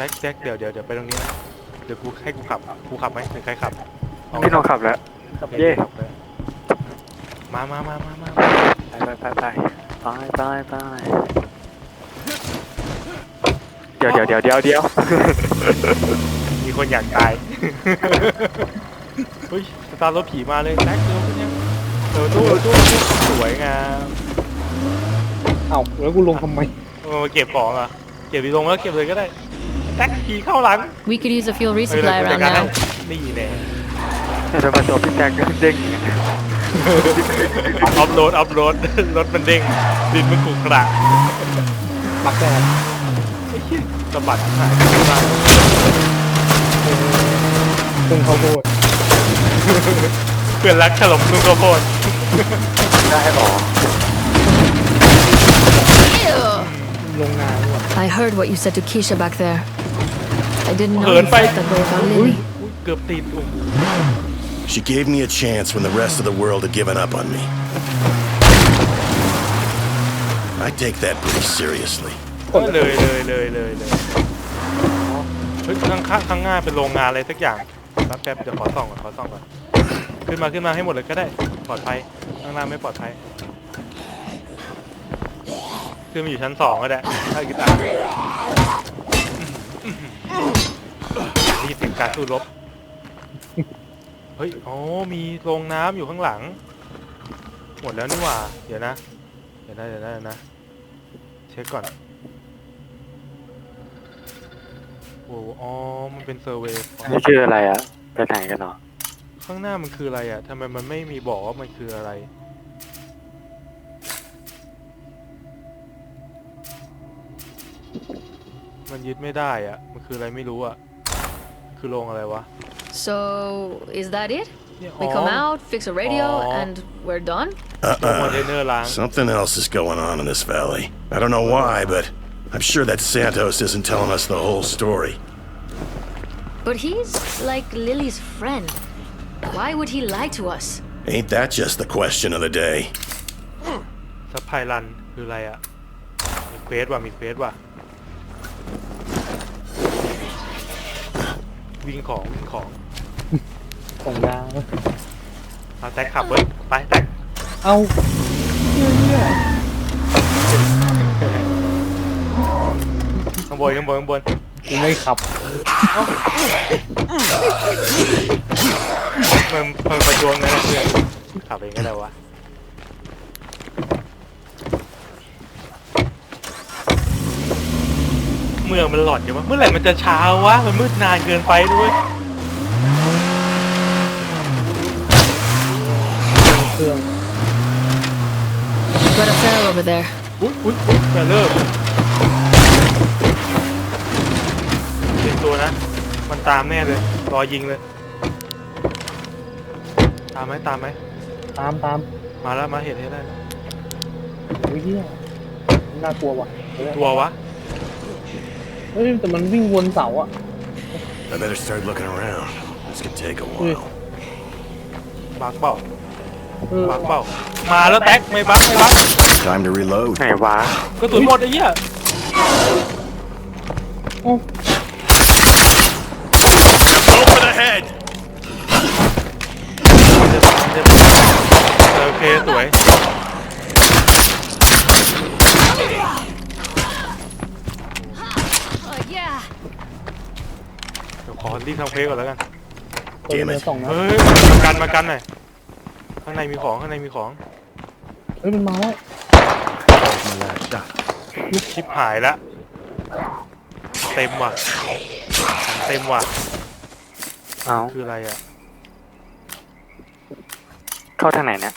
จ็คแจ็คเดี๋ยวเดี๋ยวเดี๋ยวไปตรงนี้นะเดี๋ยวกูให้กูขับกูขับไหมหรือใครขับเาพี่น้องขับแล้วโอคเย่ ขับเลยมามามามามาไปไปไปไปไปไปไปเดี๋ยวเดี๋ยวเดี๋ยวเดี๋ยวเดี๋ยวมีคนอยากตายเฮ้ยสตาร์ทรถผีมาเลยแจ็คเร็วขึ้นยังเร็วตู้เร็วตู้สวยงามเอ้าแล้วกูลงทำไมเออมาเก็บของอะเก็บดีลงแล้วเก็บเลยก็ได้ แจ็คผีเข้าหลัง We could use a fuel เฮ้ย resupply เราจัด around การให้ now. นี่แน่เดี๋ยวทำไมตัวพี่แจ็คเด้งอย่างเงี้ยออฟโรดออฟโรดรถมันเด้งดินมันขรุขระปักแดดไอ้เหี้ยสะบัดหายไปมากซึ่งเขาวโพดเพื่อนรักถล่มนุ่งข้าวโพดได้หรอ Ew. ลงนาด้วย I heard what you said to Keisha back there. I didn't know เหิ you นไป felt that way about Lily. เกือบติดโอ้โห She gave me a chance when the rest of the world had given up on me. I take that pretty seriously. ก็เลยเลยเลยเลยเลยเฮ้ยข้างข้างข้างหน้าเป็นโรงงานอะไรสักอย่างแป๊บแป๊บเดี๋ยวขอส่องก่อนขอส่องก่อนขึ้นมาขึ้นมาให้หมดเลยก็ได้ปลอดภัยข้างล่างไม่ปลอดภัยขึ้นมาอยู่ชั้นสองก็ได้ถ้ากีตาร์ นี่เสียงการสู้รบ เฮ้ย อ๋อ มีโรงน้ำอยู่ข้างหลัง หมดแล้วนี่หว่า เดี๋ยวนะ เดี๋ยวนะ เดี๋ยวนะเดี๋ยวนะ เช็คก่อน โอ้อ๋อ มันเป็นเซอร์เวย์นี่คืออะไรอะไปไหนกันเนาะข้างหน้ามันคืออะไรอะทำไมมันไม่มีบอกว่ามันคืออะไร มันยึดไม่ได้อะ มันคืออะไรไม่รู้อะ คือโรงอะไรวะ So, is that it? เนี่ย We อ๋อ come out, fix a radio, Aw. and we're done? โรงคอน Uh-uh. เทนเนอร์ล้าง Something else is going on in this valley. I don't know why, but I'm sure that Santos isn't telling us the whole story. But he's like Lily's friend. Why would he lie to us? Ain't that just the question of the day? ซัพพลายรันคืออะไรอ่ะ มีเควสว่ะ มีเควสว่ะ วิ่งของวิ่งของส่งยาเอาแท็กขับเว้ยไปแท็กเอ้าเหี้ยเนี่ยข้างบนข้างบนข้างบนกูไม่ขับมันมันประจวงไงนะเพื่อนขับเองก็ได้วะ เมืองมันหลอดอยู่วะเมื่อไหร่มันจะเช้าวะมันมืดนานเกินไปด้วยเครื่อง Got a cell over there. อุ้ยอุ้ยอุ้ยอย่าเลิกเตรียมตัวนะ มันตามแน่เลย รอยิงเลย ตามไหมตามไหม ตามตามมาแล้วมาเห็นให้ได้แล้ว โอ้ยเหี้ยน่ากลัวว่ะตัววะ เฮ้ยแต่มันวิ่งวนเสาอะ I better start looking around. This could take a Hmm. while. บักเปล่าเออบักเปล่ามาแล้วแท็กไม่บักไม่บัก Time to reload. ไหนวะก็สุนหมดไอ้เหี้ยโอ้ Open ahead! โอเคสวย Uh, yeah. เดี๋ยวขอ รีบทำเพลก่อนแล้วกันเปิดเนื้อสองนะเฮ้ยมากันมากันหน่อยข้างในมีของข้างในมีของ เฮ้ยมันมาแล้วชิปหายแล้วเต็มว่ะของเต็มว่ะเอาคืออะไรอะเข้าทางไหนเนี่ย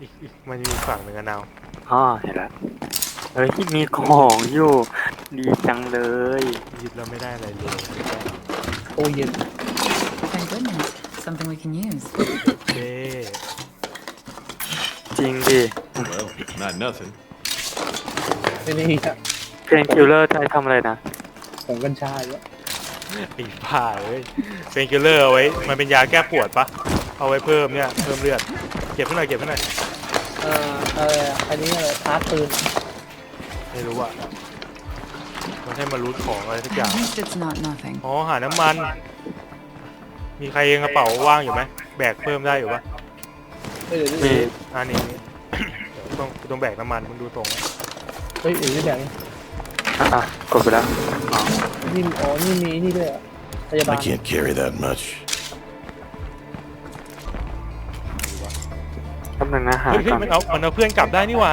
อีกอีกมันมีฝั่งหนึ่งอะนาวอ๋อเห็นแล้วเฮ้ยมีของอยู่ ดีจังเลย ยึดแล้วไม่ได้อะไรเลย โอ้เย็น Thank goodness. Something we can use. เด้จริงดิ Well, not nothing. เป็นไอ้นี่อะเพนคิลเลอร์ใจทำอะไรนะ ของกัญชาอยู่อะไอ้ผ่าเลยเป็นคิลเลอร์เอาไว้ มันเป็นยาแก้ปวดปะเอาไว้เพิ่มเนี่ยเพิ่มเลือดเก็บให้หน่อยเก็บให้หน่อยเอ่อเอออันนี้อะไรชาร์จปืนไม่รู้อะเมัน ให้มารูทของอะไรสักอย่าง At least it's not nothing. อ๋อหาน้ำมัน มีใครเองกระเป๋าว่างอยู่ไหมแบกเพิ่มได้อยู่ปะเฮ้ยเดี๋ยวมีนี้อ่านี่นี่เดี๋ยวต้องต้องแบกน้ำมันมึงดูตรงนะเฮ้ยเดี๋ยวนี้แบ่งอะอะกดไปแล้วอ๋อนี่อ๋อนี่มีนี่ด้วยเหรอพยาบา I ล can't carry that much. แป๊บนึงนะหาเฮ้ยเฮ้ยก่อนมันเอามันเอาเพื่อนกลับได้นี่หว่า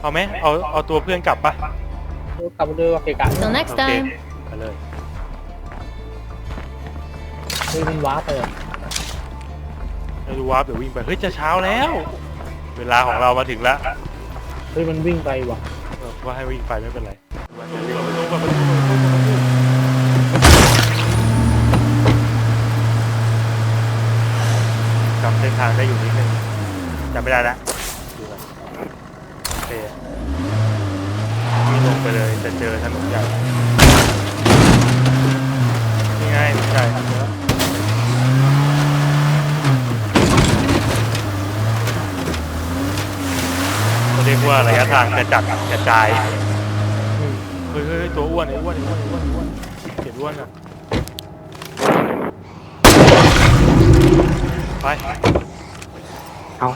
เอาไหมเอาเอาตัวเพื่อนกลับปะ กลับมาด้วยว่าเกะกะ Till next โอเค time. ไปเลยเฮ้ยมันว้าร์ปไปเหรอไม่รู้ว่าเดี๋ยววิ่งไป เฮ้ย จะเช้าแล้ว เวลาของเรามาถึงแล้วเฮ้ยมันวิ่งไปว่ะเออว่าให้วิ่งไปไม่เป็นไรจำเส้นทางได้อยู่นิดนึงจำไม่ได้ละดูก่อนโอเควิ่งลง ไปเลยจะเจอถนนใหญ่นี่ไงใช่เขาเรียกว่าระยะทางกระจัดกระจายอืมเฮ้ยเฮ้ยตัวอ้วนไอ้อ้วนไอ้อ้วนไอ้อ้วนไอ้อ้วนเห็นอ้วนอะไปเอา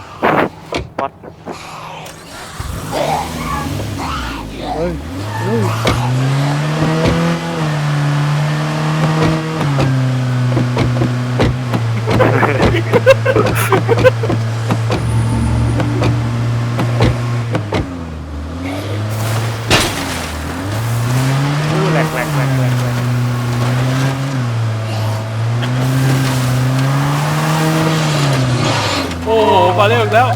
แหลกแหลกแหลกแหลกแหลกโอ้โหมาเร็วอีกแล้ว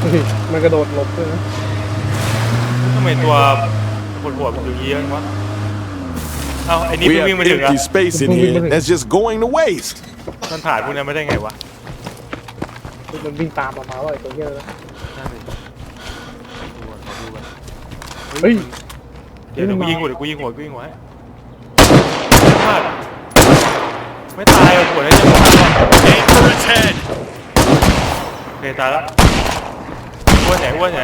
เฮ้ยมันกระโดดหลบด้วยนะทำไมตัว ปวดหัวมันอยู่เยอะวะเอ้าไอ้นี่ We เพิ่ง have วิ่งมาถึงอะ empty space in here that's just going to waste. มันผ่านพวกนั้นไม่ได้ไงวะเฮ้ยมันวิ่งตามมามาว่าไอ้ตัวเหี้ยอะนั่นดิดูก่อนขอดูก่อนเฮ้ยเดี๋ยวเดี๋ยวกูยิงหัวเดี๋ยวกูยิงหัวกูยิงหัวให้พลาดไม่ตายอะหัวได้ยังไม่ตายหรอก Aim for its head! โอเคตายแล้วอ้วนไหนอ้วนไหน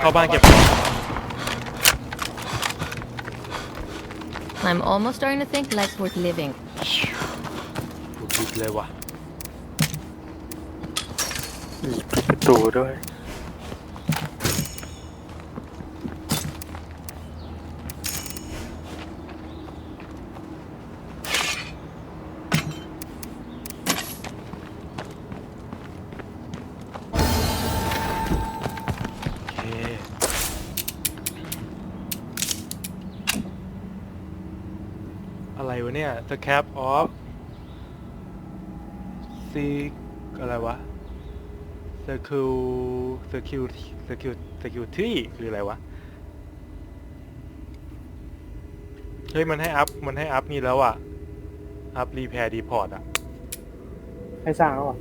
เข้าบ้านเก็บของ I'm almost starting to think life's worth living. ดูดิบเลยว่ะ มีปิดประตูด้วย อะไรวะเนี่ย The Cap of Sea อะไรวะ Secure Security Security Security คืออะไรวะ เฮ้ย มันให้อัพ มันให้อัพนี่แล้วอะ อัพรีแพร์ดีพอร์ตอะให้สร้างแล้วอะ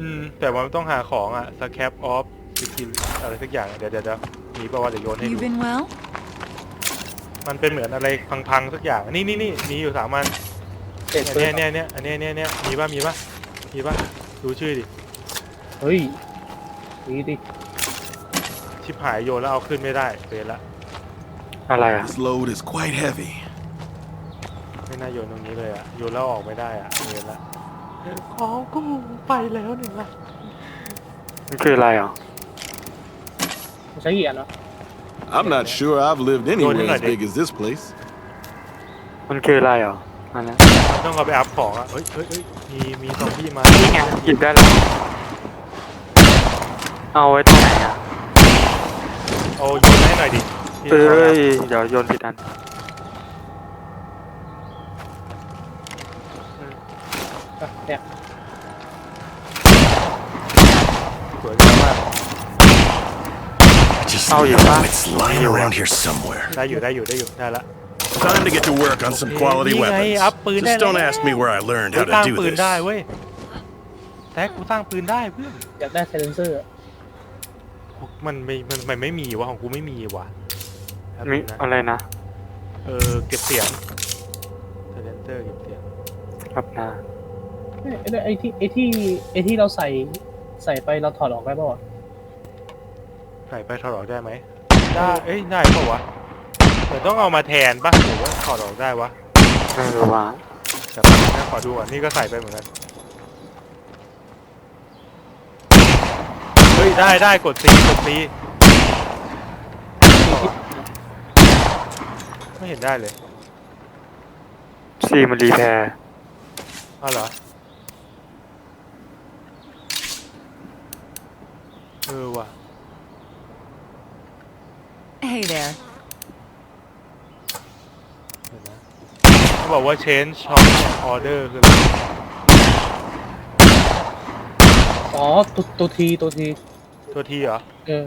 อืม แต่ว่ามันต้องหาของอะ Scrap of Security อะไรสักอย่าง เดี๋ยวเดี๋ยวเดี๋ยวมีป่าวว่าเดี๋ยวโยนให้ You ดู been well? มันเป็นเหมือนอะไรพังๆสักอย่าง นี่นี่นี่มีอยู่สามอันเด็ดอันเปิเนี้ดยเนี้ยเนี้ยอันเนี้ยเนี้ยเนี้ยมีป่ะมีป่ะมีป่ะดูชื่อดิ เฮ้ยดีดิชิบหายโยนแล้วเอาขึ้นไม่ได้เปนละ อะไรอะ This load is quite heavy. ไม่น่าโยนตรงนี้เลยอะโยนแล้วออกไม่ได้อะเปนละของกูไปแล้วหนึ่งละมันคืออะไรอะ มันใช้กี่อันวะ I'm not sure I've lived anywhere as big as this place. มันคืออะไรอะอันนี้ต้องเอาไปอัพของอะเฮ้ยเฮ้ยเฮ้ยมีมีซอมบี้มานี่ไงหยิบได้แล้วเอาไว้ตรงไหนอะเอาโยนให้หน่อยดิที่เอ้เอายนะเดี๋ยวโยนผิดอันอะเนี่ยสวยงามมาก I just Oh, you know found- it's lying around here somewhere. ได้อยู่ได้อยู่ได้อยู่ได้ละ Time to get to work on some quality Hey, weapons. up, ปืนได้ Just don't แล้ว ask me where I learned เฮ้ย how สร้าง to do ปืน this. ได้เว้ยแท็กกูสร้างปืนได้เพื่อนอยากได้ไซเลนเซอร์มันไม่มันมันไม่มีวะของกูไม่มีวะแป๊บมีนึงนะอะไรนะเออเก็บเสียงเซเลนเตอร์เก็บเสียงครับนะไอ้ไอ้ที่ไอ้ที่ไอ้ที่เราใส่ใส่ไปเราถอดออกได้ป่าวะ ใส่ไปถอดออกได้ไหมได้เอ้ยได้ปะวะเหมือนต้องเอามาแทนปะหรือว่าถอดออกได้วะไม่รู้ว่าแต่แป๊บนึงนะขอดูก่อนนี่ก็ใส่ไปเหมือนกันเฮ้ยได้ได้กดซีกดซีไม่เห็นได้เลยซีมันรีแพร์อ้าวเหรอเออว่ะ Hey there. เดี๋ยวนะเขาบอกว่า change shop order คืออะไรอ๋อตัวตัวทีตัวทีตัวทีเหรอ เออ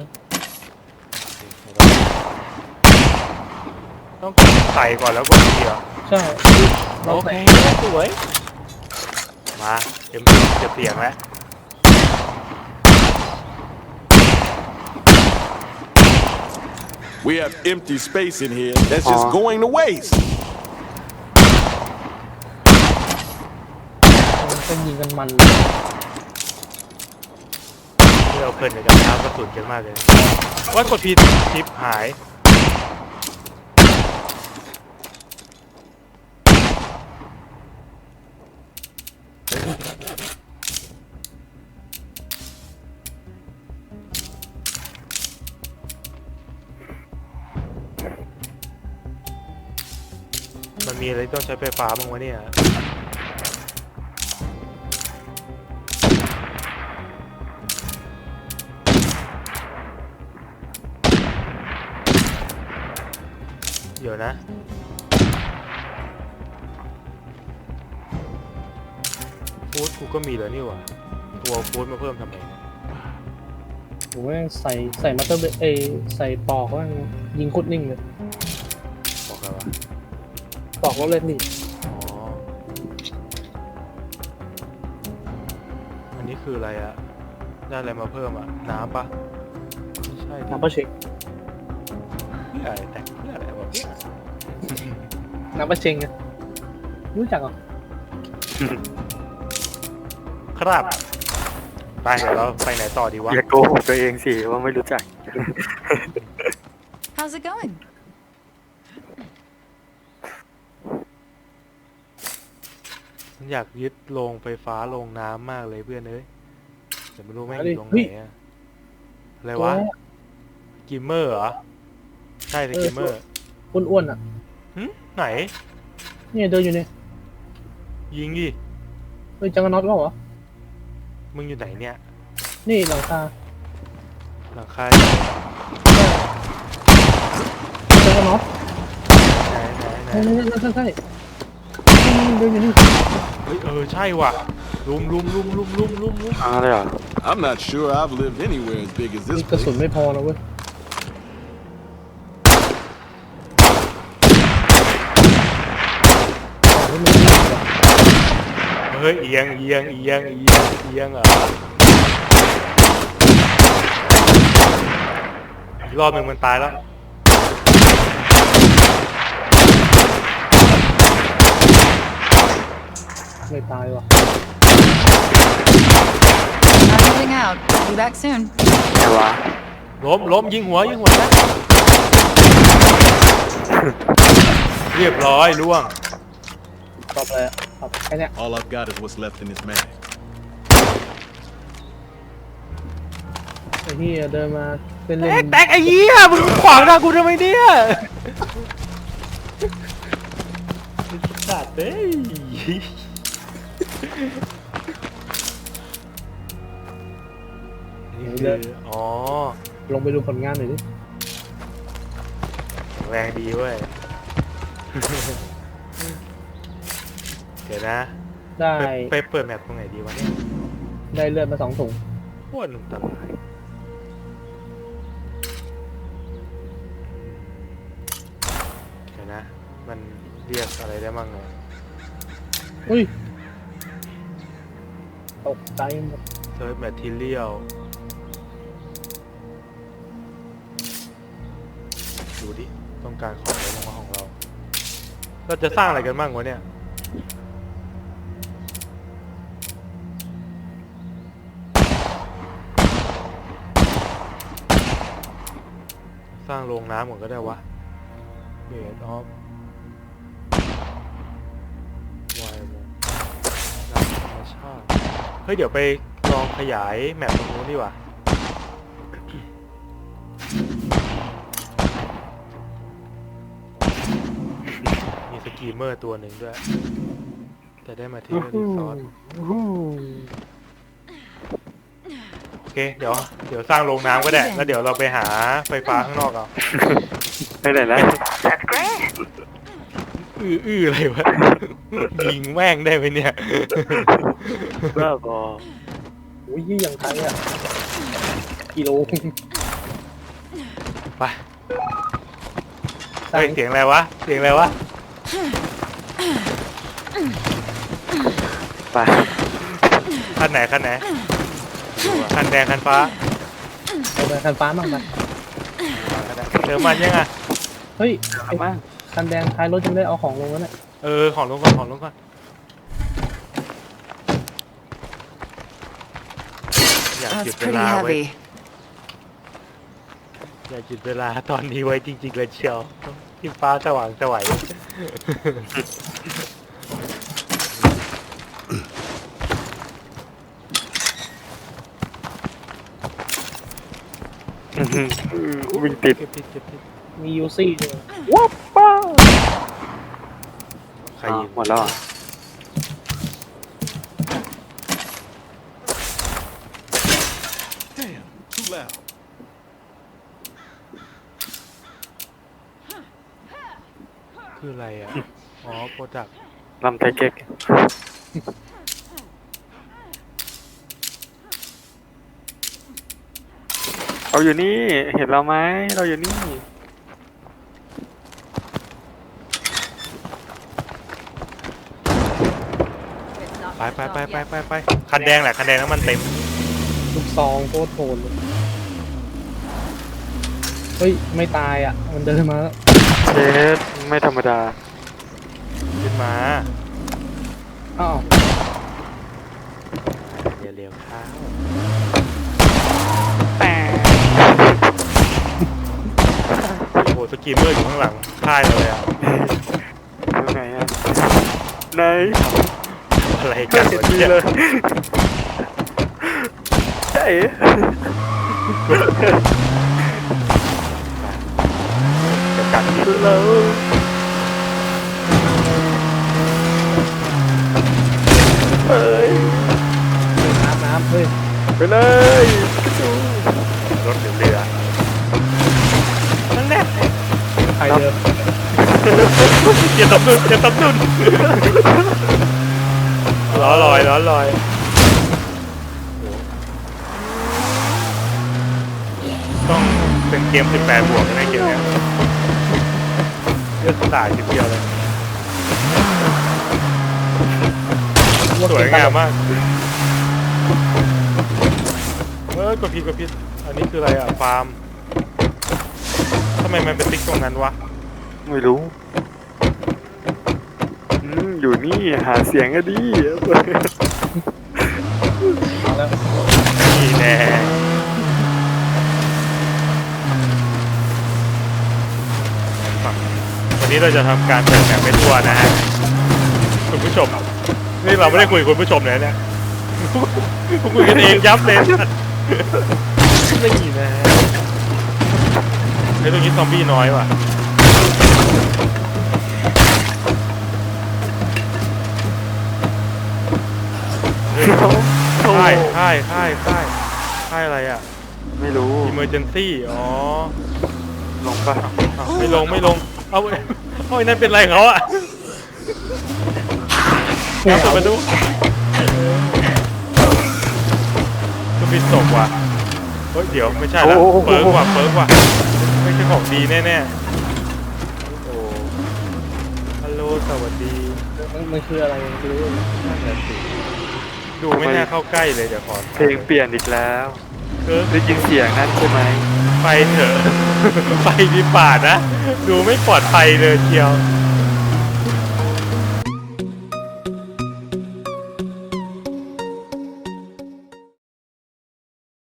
ต้องกดใส่ก่อนแล้วกดทีเหรอ ใช่เราโอเค ใส่สวย มา เอ็มเก็บเสียงแล้ว We have empty space in here that's just going to waste. มันเป็นยิงกันมันที่เราเพลินกับน้ำกระสุนกันมากเลยว่ากดผิดชิปหาย มีอะไรต้องใช้ไฟฟ้าบ้างวะเนี่ยเดี๋ยวนะ ฟูดกูก็มีแล้วนี่หว่าตัวฟูดมาเพิ่มทำไมเนี่ยผมว่าใส่ใส่มัตเตอร์เบเอยใส่ปอกว่ายิงโคุดนิ่งเลย อกแล้วเล่นนี่อ๋อ อันนี้คืออะไรอะได้อะไรมาเพิ่มอะน้ำปะไม่ใช่ดิน้ำปลาเช็คเพื่ออะไรแต่งเพื่ออะไรวะเพื่อน้ำปลาเชงไงรู้จักเหรอครับ ไปเดี๋ยวเราไปไหนต่อดีวะ อย่าโกหกตัวเองสิว่าไม่รู้จัก How's it going? ฉันอยากยึดโรงไฟฟ้าโรงน้ำมากเลยเพื่อนเอ้ยแต่ไม่รู้แม่งมาอดิยู่ตรงไหนอะอะไรวะกิมเมอร์เหรอ ใช่เลยกิมเมอร์ตัวอ้วนๆอะหึไหน เนี่ยเดินอยู่เนี่ยยิงดิเฮ้ยจังกรน็อตเปล่าวะมึงอยู่ไหนเนี่ย นี่หลังคาหลังคาจังกรน็อตไหนไหนไหนใช่ใช่ใช่ ใช่ใช่เดินอยู่นี่เฮ้ยเออใช่ว่ะลุมลุมลุมลุมลุมลุมลุมอ้าวเลยเหรอ I'm not sure I've lived anywhere as big as มี this กระสุน place. ไม่พอนะเว้ยเอาให้มันวิ่งก่อนเฮ้ยเอียงเอียงเอียงเอียงเอียงเหรออีกรอบหนึ่งมันตายแล้ว ไม่ตายว่ะ Not heading out. Be back soon. แต่ว่าล้มล้มยิงหัวยิงหัวนะเรียบร้อยล่วง ตอบเลยอะตอบแค่เนี้ย All I've got is what's left in this mag. ไอ้ที่เดินมาเล่นแตเล่กนแตกไอ้เหี้ยมึงขวางหน้ากูทำไมเนี่ยสัตว์เอ้ย นี่คือ อ๋อ ลงไปดูผลงานหน่อยดิแข็งแรงดีเว้ย เดี๋ยวนะ ได้ไปไปเปิดแมปตรงไหนดีวะเนี่ยได้เลือดมาสองถุงโคตรอันตรายเดี๋ยวนะ มันเรียกอะไรได้บ้างเนี่ยอุ้ย ตกใจหมดเซิร์ฟแมททีเรียลดูดิ ต้องการของอะไรบ้างวของเรา เราจะสร้างอะไรกันบ้างวะเนี่ย สร้างโรงน้ำก่อนก็ได้วะเบสออฟ เฮ้ยเดี๋ยวไปลองขยายแมปตรงนู้นดีกว่ามีสกีมเมอร์ตัวหนึ่งด้วย แต่ได้มาที่รีสอร์ทโอเค เดี๋ยว เดี๋ยวสร้างโรงน้ำก็ได้ แล้วเดี๋ยวเราไปหาไฟฟ้าข้างนอกเอาไปไหนแล้วอื้ออื้ออะไรวะ ยิงแม่งได้ไหมเนี่ย บ้าบอโอ้ยยี่อย่างไทยอะกิโลไปเฮ้ยเสียงอะไรวะ เสียงอะไรวะ ไปคันไหนคันไหนคันแดงคันฟ้าเอาไปคันฟ้ามั่งไปเจอมันยังอะเฮ้ยเอามาคันแดงท้ายรถยังได้เอาของลงแล้วเนี่ยเออของลงก่อนของลงก่อน อยากหยุ That's ดเว pretty ลาไว้ heavy. อยากหยุดเวลาตอนนี้ไว้จริงๆเลยเชียวที่ฟ้าสว่างสวัยอื้อหือวิ่งติด เก็บผิดเก็บผิดมียูซี่ด้วยใครอ๋อยิงหมดแล้วเหรอ คื ออะไรอะอ๋อโปรดักลำไทยเก๊กเราอยู่นี่ เห็นเราไหม เราอยู่นี่ ไปไปไปไปไปไปคันแดงแหละคันแดงน้ำมันเต็ม ลูกซองโคตรโหดเลยเฮ้ย ไม่ตายอะ มันเดินมาแล้ว เชสไม่ธรรมดาขึ้น มาอ้าวอย่าเร็วเท้าแต่โอ้โหสกีมเมอร์อยู่ข้างหลังค่ายเราเลยอะยังไงอะไหนอะไรก็กันเห็นวะดีเนี่ยเลยใช่จะกัดเรา เอ้ยน้ำน้ำเฮ้ยไปเลยรถหรือเรือนั่นแน่ใครเดินเกียร์ตับดุนเกียร์ตับดุนล้อลอยล้อลอยต้องเป็นเกม 18 บวกนะเกมเนี้ยเลือกสายทีเดียวเลย สวยงามมากเอ้ยกดผิดกดผิดอันนี้คืออะไรอะฟาร์มทำไมมันเป็นติ๊กตรงนั้นวะไม่รู้อืมอยู่นี่หาเสียงก็ดีมาแล้วนี่แน่วันนี้เราจะทำการเปิดแบบไม่ทั่วนะฮะคุณผู้ชม นี่เราไม่ได้คุยกับคุณผู้ชมเลยเนี่ยพวกคุยกันเองยับเลยนี่นะฮะไอ้ยตรงนี้ซอมบี้น้อยว่ะค่ายค่ายค่ายค่ายค่ายอะไรอะ ไม่รู้ emergency อ๋อ ลงปะอ้าวไม่ลงไม่ลง เอาเว้ยเอาไอ้นั่นเป็นไรเขาอะงับ เปิดประตูก็ปิดศพว่ะเฮ้ยเดี๋ยวไม่ใช่ละเปิร์กว่ะเปิร์กว่ะไม่ใช่ของดีแน่ๆโอ้ฮัลโหลสวัสดี มันมันคืออะไรไม่รู้นั่นแหละสิดูไม่น่าเข้าใกล้เลยเดี๋ยวขอเพลงเปลี่ยนอีกแล้วเออได้ยินเสียงนั่นใช่ไหมไปเถอะ ไปดีป่านะ ดูไม่ปลอดภัยเลยเชียวเ